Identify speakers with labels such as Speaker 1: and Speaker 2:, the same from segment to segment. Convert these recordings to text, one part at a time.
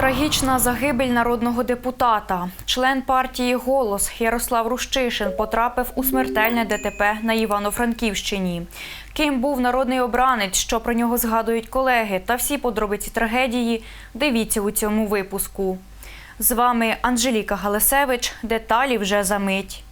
Speaker 1: Трагічна загибель народного депутата. Член партії Голос Ярослав Рущишин потрапив у смертельне ДТП на Івано-Франківщині. Ким був народний обранець, що про нього згадують колеги, та всі подробиці трагедії. Дивіться у цьому випуску. З вами Анжеліка Галасевич. Деталі вже за мить.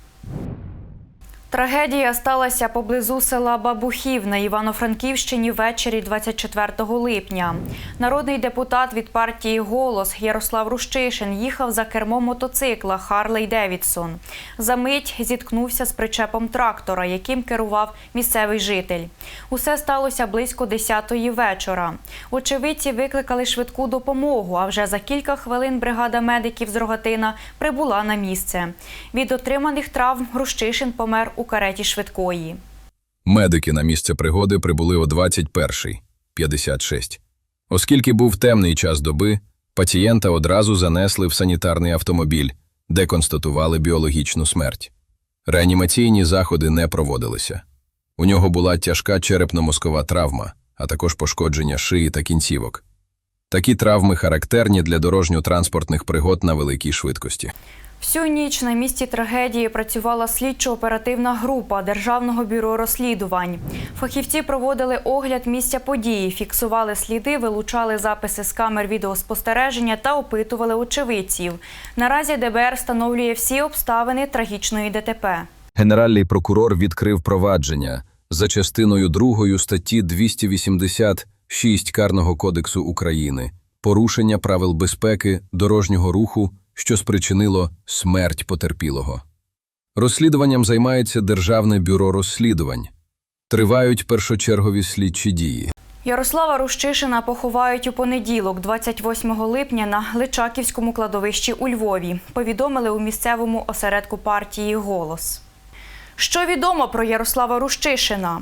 Speaker 1: Трагедія сталася поблизу села Бабухів на Івано-Франківщині ввечері 24 липня. Народний депутат від партії Голос Ярослав Рущишин їхав за кермом мотоцикла Харлей Девідсон. За мить зіткнувся з причепом трактора, яким керував місцевий житель. Усе сталося близько 10-ї вечора. Очевидці викликали швидку допомогу. А вже за кілька хвилин бригада медиків з Рогатина прибула на місце. Від отриманих травм Рущишин помер у кареті швидкої.
Speaker 2: Медики на місце пригоди прибули о 21.56. Оскільки був темний час доби, пацієнта одразу занесли в санітарний автомобіль, де констатували біологічну смерть. Реанімаційні заходи не проводилися. У нього була тяжка черепно-мозкова травма, а також пошкодження шиї та кінцівок. Такі травми характерні для дорожньо-транспортних пригод на великій швидкості.
Speaker 1: Всю ніч на місці трагедії працювала слідчо-оперативна група Державного бюро розслідувань. Фахівці проводили огляд місця події, фіксували сліди, вилучали записи з камер відеоспостереження та опитували очевидців. Наразі ДБР встановлює всі обставини трагічної ДТП.
Speaker 2: Генеральний прокурор відкрив провадження за частиною 2 статті 286 Карного кодексу України порушення правил безпеки дорожнього руху, що спричинило смерть потерпілого. Розслідуванням займається Державне бюро розслідувань. Тривають першочергові слідчі дії.
Speaker 1: Ярослава Рущишина поховають у понеділок, 28 липня, на Личаківському кладовищі у Львові. Повідомили у місцевому осередку партії Голос. Що відомо про Ярослава Рущишина?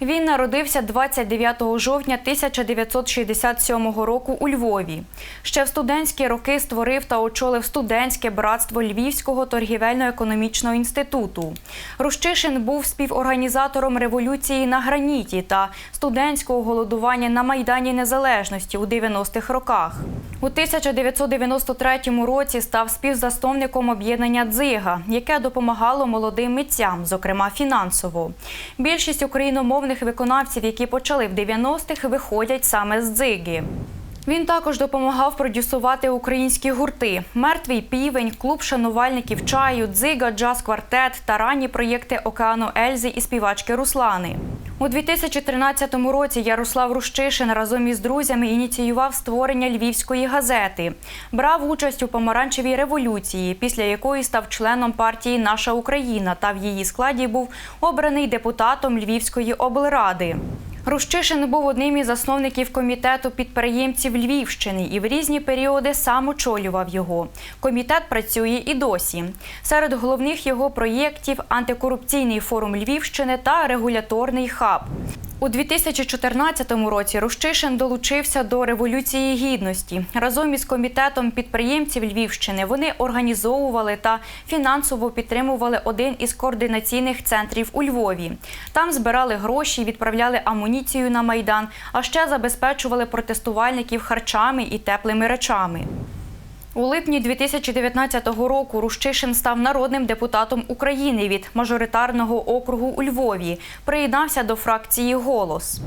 Speaker 1: Він народився 29 жовтня 1967 року у Львові. Ще в студентські роки створив та очолив студентське братство Львівського торгівельно-економічного інституту. Рущишин був співорганізатором революції на граніті та студентського голодування на Майдані Незалежності у 90-х роках. У 1993 році став співзасновником об'єднання Дзига, яке допомагало молодим митцям, зокрема фінансово. Більшість україномовних виконавців, які почали в 90-х, виходять саме з дзиги. Він також допомагав продюсувати українські гурти: Мертвий півень, клуб шанувальників чаю, дзига, джаз квартет та ранні проєкти Океану Ельзи і співачки Руслани. У 2013 році Ярослав Рущишин разом із друзями ініціював створення львівської газети, брав участь у помаранчевій революції, після якої став членом партії Наша Україна та в її складі був обраний депутатом Львівської облради. Рущишин був одним із засновників комітету підприємців Львівщини і в різні періоди сам очолював його. Комітет працює і досі. Серед головних його проєктів антикорупційний форум Львівщини та регуляторний хаб. У 2014 році Рущишин долучився до Революції Гідності. Разом із комітетом підприємців Львівщини вони організовували та фінансово підтримували один із координаційних центрів у Львові. Там збирали гроші, відправляли амуніцію на майдан, а ще забезпечували протестувальників харчами і теплими речами. У липні 2019 року Рущишин став народним депутатом України від мажоритарного округу у Львові. Приєднався до фракції Голос.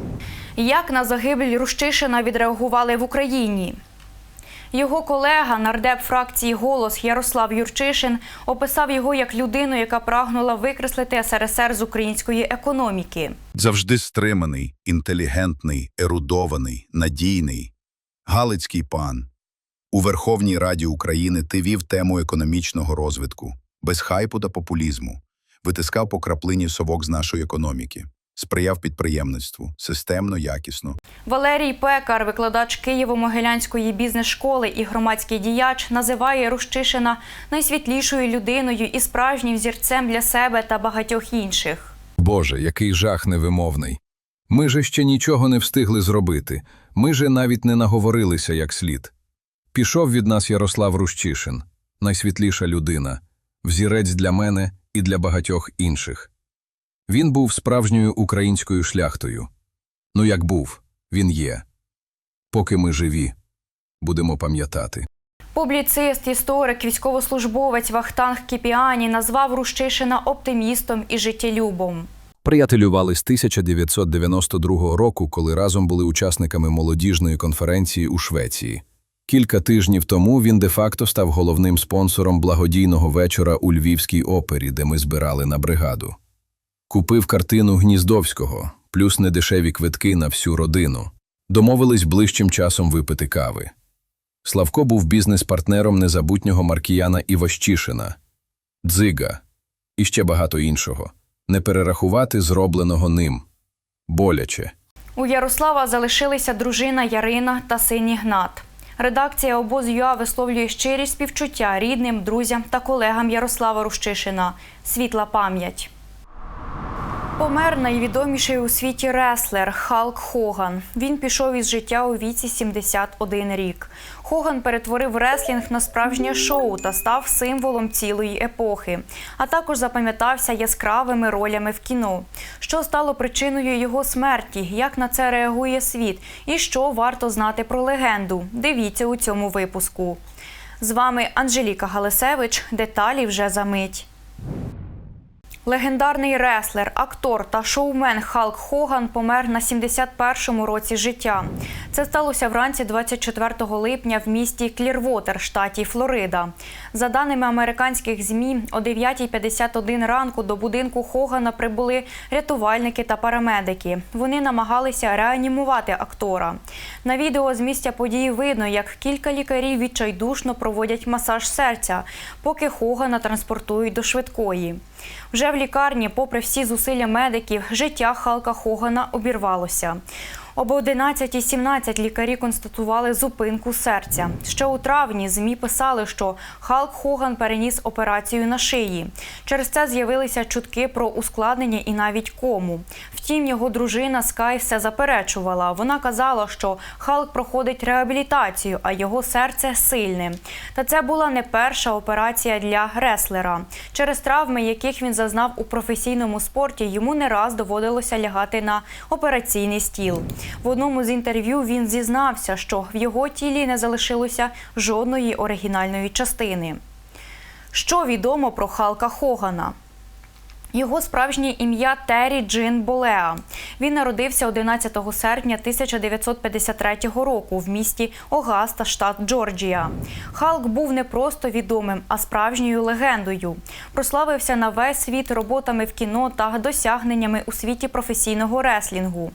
Speaker 1: Як на загибель Рущишина відреагували в Україні? Його колега, нардеп фракції Голос Ярослав Юрчишин, описав його як людину, яка прагнула викреслити СРСР з української економіки.
Speaker 3: Завжди стриманий, інтелігентний, ерудований, надійний. Галицький пан. У Верховній Раді України ти вів тему економічного розвитку, без хайпу та популізму, витискав по краплині совок з нашої економіки, сприяв підприємництву, системно, якісно.
Speaker 1: Валерій Пекар, викладач Києво-Могилянської бізнес-школи і громадський діяч, називає Рущишина найсвітлішою людиною і справжнім зірцем для себе та багатьох інших.
Speaker 2: Боже, який жах невимовний. Ми же ще нічого не встигли зробити, ми же навіть не наговорилися як слід. Пішов від нас Ярослав Рущишин, найсвітліша людина, взірець для мене і для багатьох інших. Він був справжньою українською шляхтою. Ну як був, він є. Поки ми живі. Будемо пам'ятати.
Speaker 1: Публіцист, історик, військовослужбовець Вахтанг Кіпіані назвав Рущишина оптимістом і життєлюбом.
Speaker 2: Приятелювали з 1992 року, коли разом були учасниками молодіжної конференції у Швеції. Кілька тижнів тому він де-факто став головним спонсором благодійного вечора у Львівській опері, де ми збирали на бригаду. Купив картину Гніздовського, плюс недешеві квитки на всю родину. Домовились ближчим часом випити кави. Славко був бізнес-партнером незабутнього маркіяна Івощишина, Дзига і ще багато іншого. Не перерахувати зробленого ним. Боляче.
Speaker 1: У Ярослава залишилися дружина Ярина та син Ігнат. Редакція обозу ЮА висловлює щирі співчуття рідним, друзям та колегам Ярослава Рущишина. Світла пам'ять. Помер найвідоміший у світі реслер Халк Хоган. Він пішов із життя у віці 71 рік. Хоган перетворив реслінг на справжнє шоу та став символом цілої епохи, а також запам'ятався яскравими ролями в кіно. Що стало причиною його смерті? Як на це реагує світ? І що варто знати про легенду? Дивіться у цьому випуску. З вами Анжеліка Галисевич. Деталі вже за мить. Легендарний реслер, актор та шоумен Халк Хоган помер на 71-му році життя. Це сталося вранці 24 липня в місті Клірвотер, штаті Флорида. За даними американських ЗМІ, о 9.51 ранку до будинку Хогана прибули рятувальники та парамедики. Вони намагалися реанімувати актора. На відео з місця події видно, як кілька лікарів відчайдушно проводять масаж серця, поки Хогана транспортують до швидкої. Вже в лікарні, попри всі зусилля медиків, життя Халка Хогана обірвалося. Об 11.17 лікарі констатували зупинку серця. Ще у травні ЗМІ писали, що Халк Хоган переніс операцію на шиї. Через це з'явилися чутки про ускладнення і навіть кому. Втім, його дружина Скай все заперечувала. Вона казала, що Халк проходить реабілітацію, а його серце сильне. Та це була не перша операція для реслера. Через травми, яких він зазнав у професійному спорті, йому не раз доводилося лягати на операційний стіл. В одному з інтерв'ю він зізнався, що в його тілі не залишилося жодної оригінальної частини. Що відомо про Халка Хогана? Його справжнє ім'я Террі Джин Болеа. Він народився 11 серпня 1953 року в місті Огаста, штат Джорджія. Халк був не просто відомим, а справжньою легендою. Прославився на весь світ роботами в кіно та досягненнями у світі професійного реслінгу.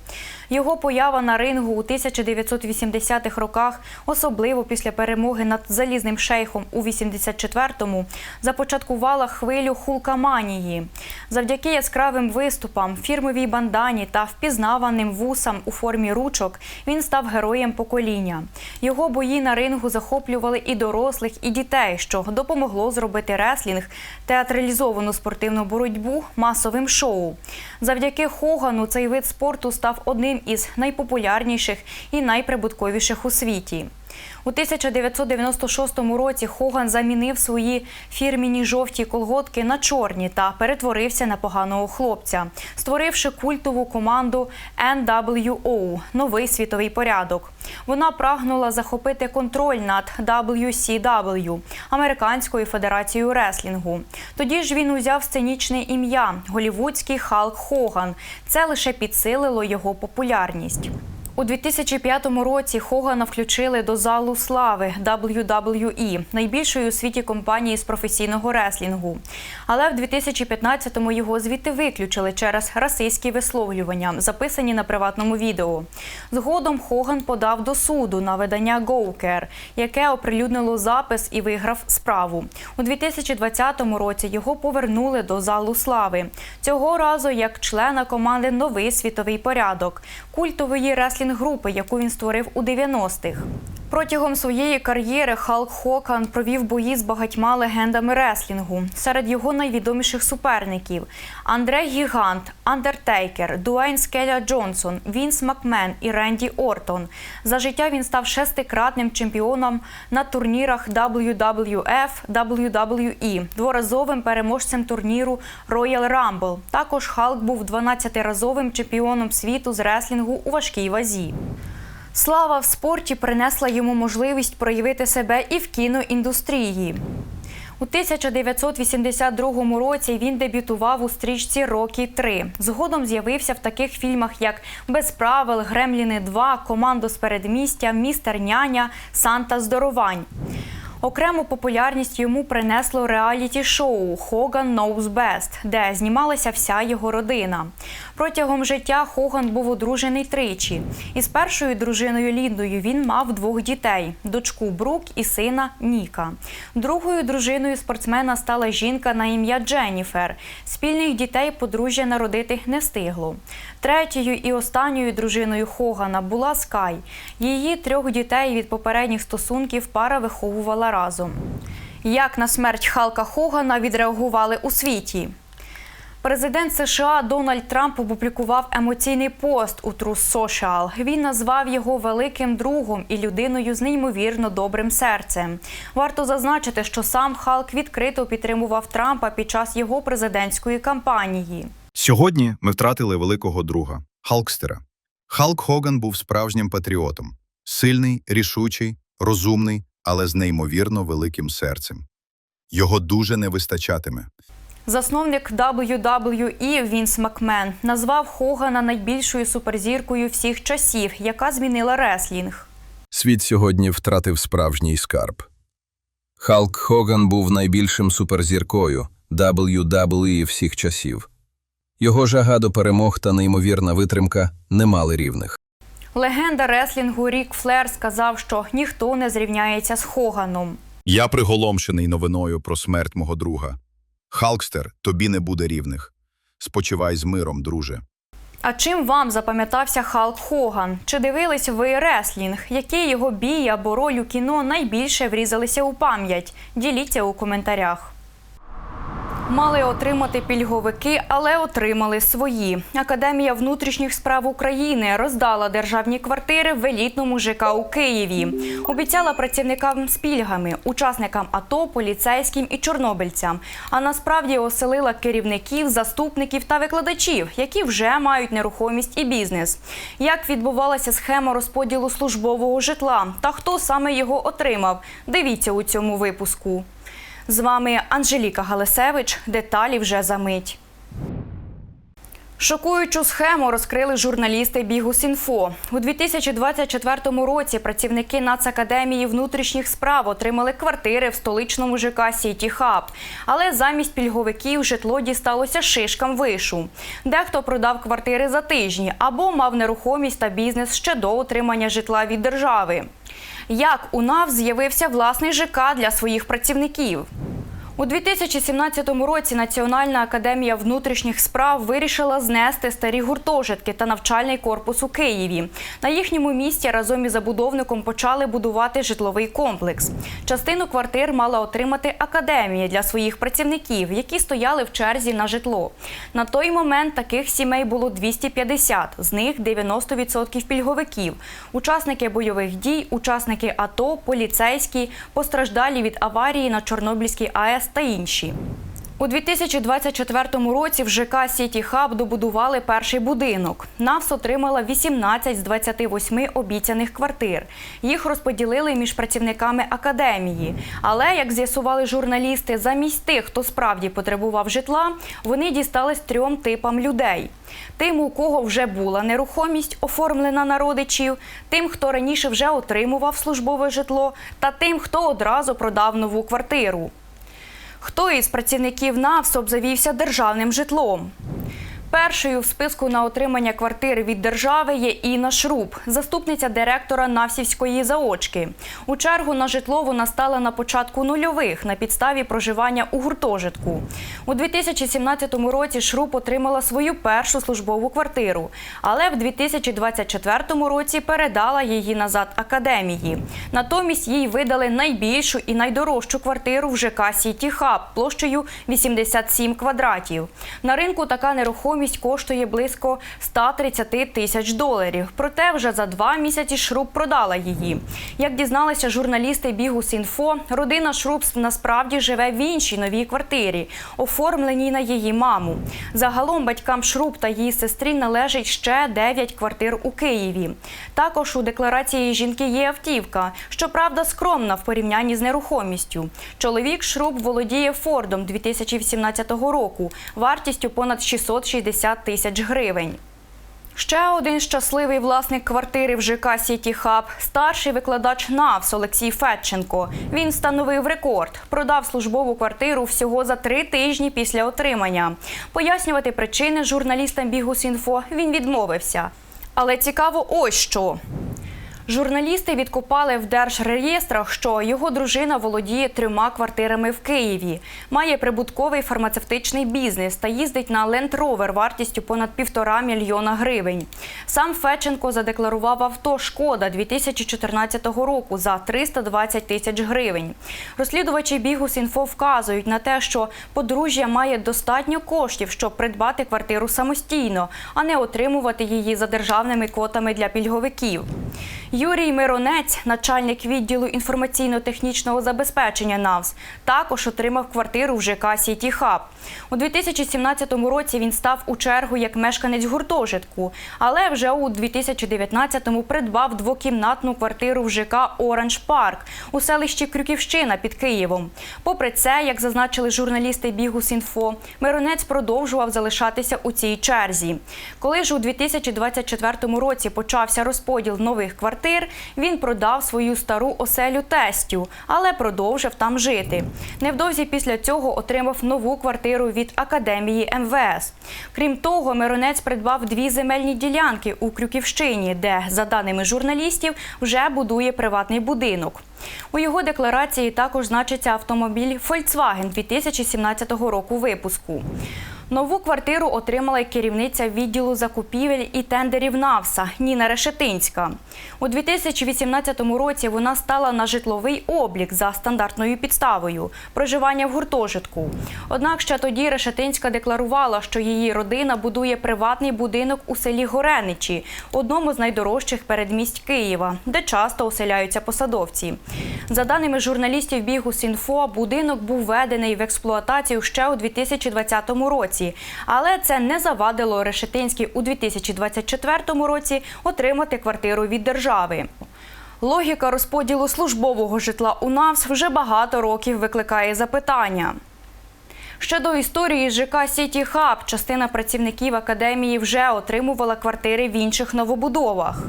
Speaker 1: Його поява на рингу у 1980-х роках, особливо після перемоги над залізним шейхом у 84-му, започаткувала хвилю хулкаманії. Завдяки яскравим виступам, фірмовій бандані та впізнаваним вусам у формі ручок він став героєм покоління. Його бої на рингу захоплювали і дорослих, і дітей, що допомогло зробити реслінг, театралізовану спортивну боротьбу масовим шоу. Завдяки Хогану цей вид спорту став одним із найпопулярніших і найприбутковіших у світі. У 1996 році Хоган замінив свої фірміні жовті колготки на чорні та перетворився на поганого хлопця, створивши культову команду NWO – новий світовий порядок. Вона прагнула захопити контроль над WCW – Американською федерацією реслінгу. Тоді ж він узяв сценічне ім'я голівудський Халк Хоган. Це лише підсилило його популярність. У 2005 році Хогана включили до залу слави WWE, найбільшої у світі компанії з професійного реслінгу. Але в 2015-му його звідти виключили через расистські висловлювання, записані на приватному відео. Згодом Хоган подав до суду на видання GoCare, яке оприлюднило запис і виграв справу. У 2020 році його повернули до залу слави. Цього разу як члена команди Новий світовий порядок культової реслінг групи, яку він створив у 90-х. Протягом своєї кар'єри Халк Хокан провів бої з багатьма легендами реслінгу. Серед його найвідоміших суперників Андре Гігант, Андертейкер, Дуейн Скеля Джонсон, Вінс Макмен і Ренді Ортон. За життя він став шестикратним чемпіоном на турнірах WWF, WWE, дворазовим переможцем турніру Royal Rumble. Також Халк був 12-разовим чемпіоном світу з реслінгу у важкій вазі. Слава в спорті принесла йому можливість проявити себе і в кіноіндустрії. У 1982 році він дебютував у стрічці Рокі 3 Згодом з'явився в таких фільмах, як Без правил, Гремліни 2, Командо з передмістя, Містер Няня, Санта Здоровань. Окрему популярність йому принесло реаліті-шоу Хоган Knows Best, де знімалася вся його родина. Протягом життя Хоган був одружений тричі. Із першою дружиною Ліндою він мав двох дітей: дочку Брук і сина Ніка. Другою дружиною спортсмена стала жінка на ім'я Дженніфер. Спільних дітей подружжя народити не встигло. Третьою і останньою дружиною Хогана була Скай. Її трьох дітей від попередніх стосунків пара виховувала разом. Як на смерть Халка Хогана відреагували у світі? Президент США Дональд Трамп опублікував емоційний пост у Truth Social. Він назвав його великим другом і людиною з неймовірно добрим серцем. Варто зазначити, що сам Халк відкрито підтримував Трампа під час його президентської кампанії.
Speaker 3: Сьогодні ми втратили великого друга Халкстера. Халк Хоган був справжнім патріотом, сильний, рішучий, розумний, але з неймовірно великим серцем. Його дуже не вистачатиме.
Speaker 1: Засновник WWE Вінс Макмен назвав Хогана найбільшою суперзіркою всіх часів, яка змінила реслінг.
Speaker 2: Світ сьогодні втратив справжній скарб. Халк Хоган був найбільшим суперзіркою WWE всіх часів. Його жага до перемог та неймовірна витримка не мали рівних.
Speaker 1: Легенда реслінгу Рік Флер сказав, що ніхто не зрівняється з Хоганом.
Speaker 3: Я приголомшений новиною про смерть мого друга. Халкстер, тобі не буде рівних. Спочивай з миром, друже.
Speaker 1: А чим вам запам'ятався Халк Хоган? Чи дивились ви реслінг? Які його бій або роль у кіно найбільше врізалися у пам'ять? Діліться у коментарях. Мали отримати пільговики, але отримали свої. Академія внутрішніх справ України роздала державні квартири в елітному ЖК у Києві. Обіцяла працівникам з пільгами, учасникам АТО, поліцейським і чорнобильцям. А насправді оселила керівників, заступників та викладачів, які вже мають нерухомість і бізнес. Як відбувалася схема розподілу службового житла та хто саме його отримав? Дивіться у цьому випуску. З вами Анжеліка Галисевич. Деталі вже за мить. Шокуючу схему розкрили журналісти Бігус.Інфо. У 2024 році працівники Нацакадемії внутрішніх справ отримали квартири в столичному ЖК Сіті Хаб. Але замість пільговиків житло дісталося шишкам вишу. Дехто продав квартири за тижні або мав нерухомість та бізнес ще до отримання житла від держави. Як у НАВ з'явився власний ЖК для своїх працівників? У 2017 році Національна академія внутрішніх справ вирішила знести старі гуртожитки та навчальний корпус у Києві. На їхньому місці разом із забудовником почали будувати житловий комплекс. Частину квартир мала отримати академія для своїх працівників, які стояли в черзі на житло. На той момент таких сімей було 250, з них 90% пільговиків, учасники бойових дій, учасники АТО, поліцейські, постраждалі від аварії на Чорнобильській АЕС та інші. У 2024 році в ЖК Сіті Хаб добудували перший будинок. НАВС отримала 18 з 28 обіцяних квартир. Їх розподілили між працівниками академії. Але, як з'ясували журналісти, замість тих, хто справді потребував житла, вони дістались трьом типам людей: тим, у кого вже була нерухомість, оформлена на родичів, тим, хто раніше вже отримував службове житло, та тим, хто одразу продав нову квартиру. Хто із працівників НАВСОБ завівся державним житлом? Першою в списку на отримання квартири від держави є Інна Шруб, заступниця директора Навсівської заочки. У чергу на житло вона стала на початку нульових на підставі проживання у гуртожитку. У 2017 році Шруб отримала свою першу службову квартиру, але в 2024 році передала її назад академії. Натомість їй видали найбільшу і найдорожчу квартиру в ЖК Сіті Хаб площею 87 квадратів. На ринку така нерухомість нерухомість коштує близько 130 тисяч доларів. Проте вже за два місяці Шруб продала її. Як дізналися журналісти Бігус.Інфо, родина Шруб насправді живе в іншій новій квартирі, оформленій на її маму. Загалом батькам Шруб та її сестрі належить ще 9 квартир у Києві. Також у декларації жінки є автівка, щоправда, скромна в порівнянні з нерухомістю. Чоловік Шруб володіє Фордом 2018 року вартістю понад 660 тисяч гривень. Ще один щасливий власник квартири в ЖК Сіті Хаб – старший викладач НАВС Олексій Федченко. Він встановив рекорд. Продав службову квартиру всього за три тижні після отримання. Пояснювати причини журналістам Бігус.Інфо він відмовився. Але цікаво ось що. Журналісти відкопали в держреєстрах, що його дружина володіє трьома квартирами в Києві, має прибутковий фармацевтичний бізнес та їздить на Rover вартістю понад півтора мільйона гривень. Сам Феченко задекларував авто Шкода 2014 року за 320 тисяч гривень. Розслідувачі Бігус.Інфо вказують на те, що подружжя має достатньо коштів, щоб придбати квартиру самостійно, а не отримувати її за державними квотами для пільговиків. Юрій Миронець, начальник відділу інформаційно-технічного забезпечення НАВС, також отримав квартиру в ЖК Сіті Хаб. У 2017 році він став у чергу як мешканець гуртожитку, але вже у 2019-му придбав двокімнатну квартиру в ЖК Оранж Парк у селищі Крюківщина під Києвом. Попри це, як зазначили журналісти Бігус.Інфо, Миронець продовжував залишатися у цій черзі. Коли ж у 2024 році почався розподіл нових квартир, він продав свою стару оселю тестю, але продовжив там жити. Невдовзі після цього отримав нову квартиру від академії МВС. Крім того, Миронець придбав дві земельні ділянки у Крюківщині, де, за даними журналістів, вже будує приватний будинок. У його декларації також значиться автомобіль Volkswagen 2017 року випуску. Нову квартиру отримала й керівниця відділу закупівель і тендерів НАВСа Ніна Решетинська. У 2018 році вона стала на житловий облік за стандартною підставою проживання в гуртожитку. Однак ще тоді Решетинська декларувала, що її родина будує приватний будинок у селі Гореничі, одному з найдорожчих передмість Києва, де часто оселяються посадовці. За даними журналістів Бігус.Інфо, будинок був введений в експлуатацію ще у 2020 році, але це не завадило Решетинській у 2024 році отримати квартиру від держави. Логіка розподілу службового житла у НАВС вже багато років викликає запитання. Щодо історії ЖК Сіті Хаб, частина працівників академії вже отримувала квартири в інших новобудовах.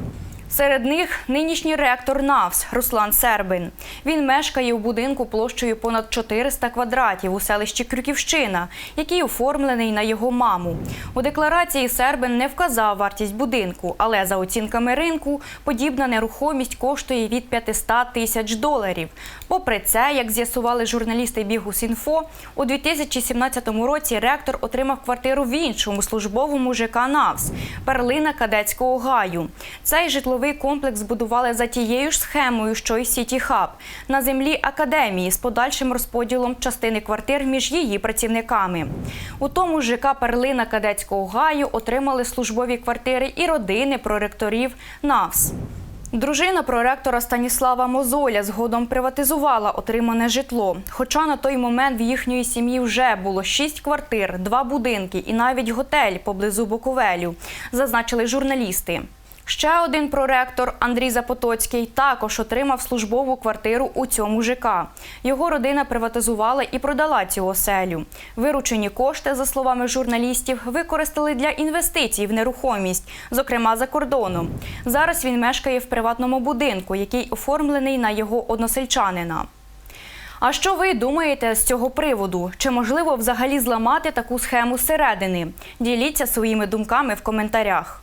Speaker 1: Серед них нинішній ректор НАВС Руслан Сербин. Він мешкає у будинку площею понад 400 квадратів у селищі Крюківщина, який оформлений на його маму. У декларації Сербин не вказав вартість будинку, але за оцінками ринку подібна нерухомість коштує від 500 тисяч доларів. Попри це, як з'ясували журналісти Бігус.Інфо, у 2017 році ректор отримав квартиру в іншому службовому ЖК НАВС Перлина Кадетського гаю. Цей житловий комплекс збудували за тією ж схемою, що й Сіті Хаб на землі академії з подальшим розподілом частини квартир між її працівниками. У тому ж ЖК Перлина Кадетського гаю отримали службові квартири і родини проректорів НАВС. Дружина проректора Станіслава Мозоля згодом приватизувала отримане житло. Хоча на той момент в їхньої сім'ї вже було шість квартир, два будинки і навіть готель поблизу Буковелю, зазначили журналісти. Ще один проректор Андрій Запотоцький також отримав службову квартиру у цьому ЖК. Його родина приватизувала і продала цю оселю. Виручені кошти, за словами журналістів, використали для інвестицій в нерухомість, зокрема за кордоном. Зараз він мешкає в приватному будинку, який оформлений на його односельчанина. А що ви думаєте з цього приводу? Чи можливо взагалі зламати таку схему зсередини? Діліться своїми думками в коментарях.